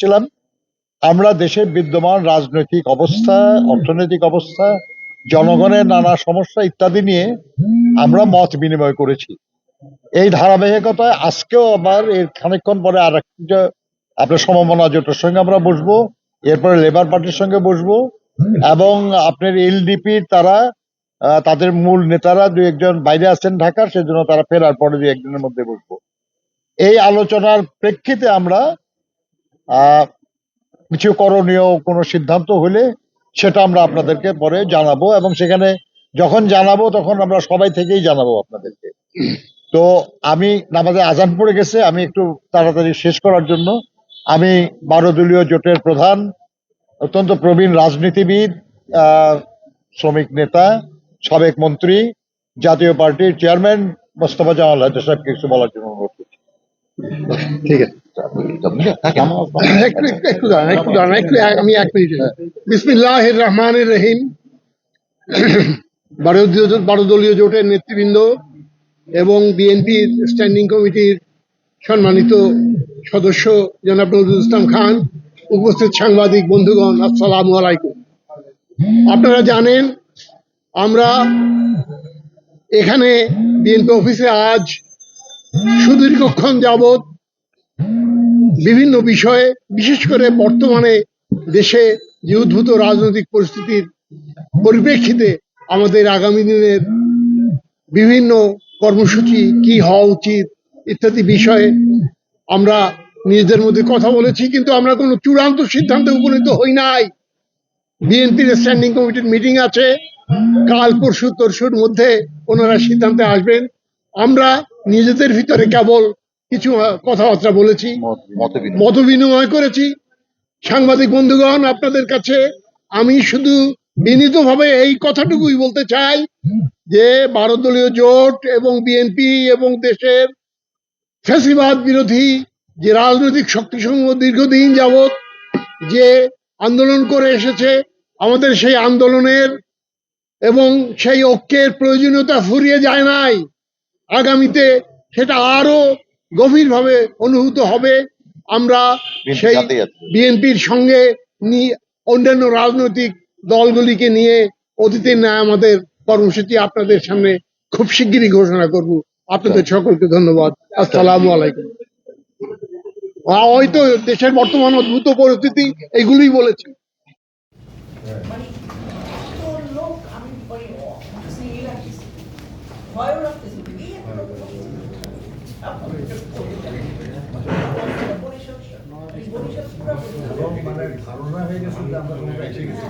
ছিলাম আমরা দেশের বিদ্যমান রাজনৈতিক অবস্থা, অর্থনৈতিক অবস্থা, জনগণের নানা সমস্যা ইত্যাদি নিয়ে আমরা মত বিনিময় করেছি। এই ধারাবাহিকতায় আজকেও আবার এর খানিকক্ষণ পরে আর আপনার সমমনা জোটের সঙ্গে আমরা বসবো, এরপরে লেবার পার্টির সঙ্গে বসবো এবং আপনার এলডিপির তারা তাদের মূল নেতারা দু একজন বাইরে আছেন ঢাকার, সেজন্য তারা ফেরার পরে দু একদিনের মধ্যে বসবো। এই আলোচনার প্রেক্ষিতে আমরা কিছু করণীয় কোনো সিদ্ধান্ত হলে সেটা আমরা আপনাদেরকে পরে জানাব এবং সেখানে যখন জানাব তখন আমরা সবাই থেকেই জানাব আপনাদেরকে। তো আমি নামাজে আজান পড়ে গেছে, আমি একটু তাড়াতাড়ি শেষ করার জন্য। আমি বারো দলীয় জোটের প্রধান, অত্যন্ত প্রবীণ রাজনীতিবিদ শ্রমিক নেতা, সাবেক মন্ত্রী, জাতীয় পার্টির চেয়ারম্যান মোস্তফা জামাল হায়দার সাহেবকে কিছু বলার জন্য অনুরোধ ঠিক আছে। একটু দাঁড়ান একটু দাঁড়ান, একটু আমি এক মিনিট বিসমিল্লাহ রহমান রহিম। বারো দলীয় জোটের নেতৃবৃন্দ এবং বিএনপি স্ট্যান্ডিং কমিটির সম্মানিত সদস্য জনাব নজরুল ইসলাম খান, উপস্থিত সাংবাদিক, বন্ধুগণ, আসসালামু আলাইকুম। আপনারা জানেন, আমরা এখানে বিএনপি অফিসে আজ সুদীর্ঘক্ষণ যাবৎ বিভিন্ন বিষয়ে, বিশেষ করে বর্তমানে দেশে যে উদ্ভূত রাজনৈতিক পরিস্থিতির পরিপ্রেক্ষিতে আমাদের আগামী দিনের বিভিন্ন কর্মসূচি কি হওয়া উচিত ইত্যাদি বিষয়ে আমরা নিজেদের মধ্যে কথা বলেছি, কিন্তু আমরা কোনো চূড়ান্ত সিদ্ধান্তে উপনীত হই নাই। বিএনপির স্ট্যান্ডিং কমিটির মিটিং আছে। কাল, পরশু, তরশুর মধ্যে ওনারা সিদ্ধান্তে আসবেন। আমরা নিজেদের ভিতরে কেবল কিছু কথাবার্তা বলেছি মত বিনিময় করেছি। সাংবাদিক বন্ধুগণ আপনাদের কাছে আমি শুধু বিনীতভাবে এই কথাটুকুই বলতে চাই যে ভারত দলীয় জোট এবং বিএনপি এবং দেশের ফ্যাসিবাদ বিরোধী যে রাজনৈতিক শক্তিসমূহ দীর্ঘদিন যাবৎ যে আন্দোলন করে এসেছে আমাদের সেই আন্দোলনের এবং সেই ঐক্যের প্রয়োজনীয়তা ফুরিয়ে যায় নাই। আগামীতে সেটা আরও গভীরভাবে অনুভূত হবে। আমরা সেই বিএনপির সঙ্গে অন্যান্য রাজনৈতিক দলগুলিকে নিয়ে অতীতের ন্যায় আমাদের কর্মসূচি আপনাদের সামনে খুব শিগগিরই ঘোষণা করব। আপনাদের সকলকে ধন্যবাদ। আসসালামু আলাইকুম। হয়তো দেশের বর্তমান অদ্ভুত পরিস্থিতি এগুলোই বলেছি। মানে রাখতেছি ধারণা হয়ে গেছে আমরা এসে গেছি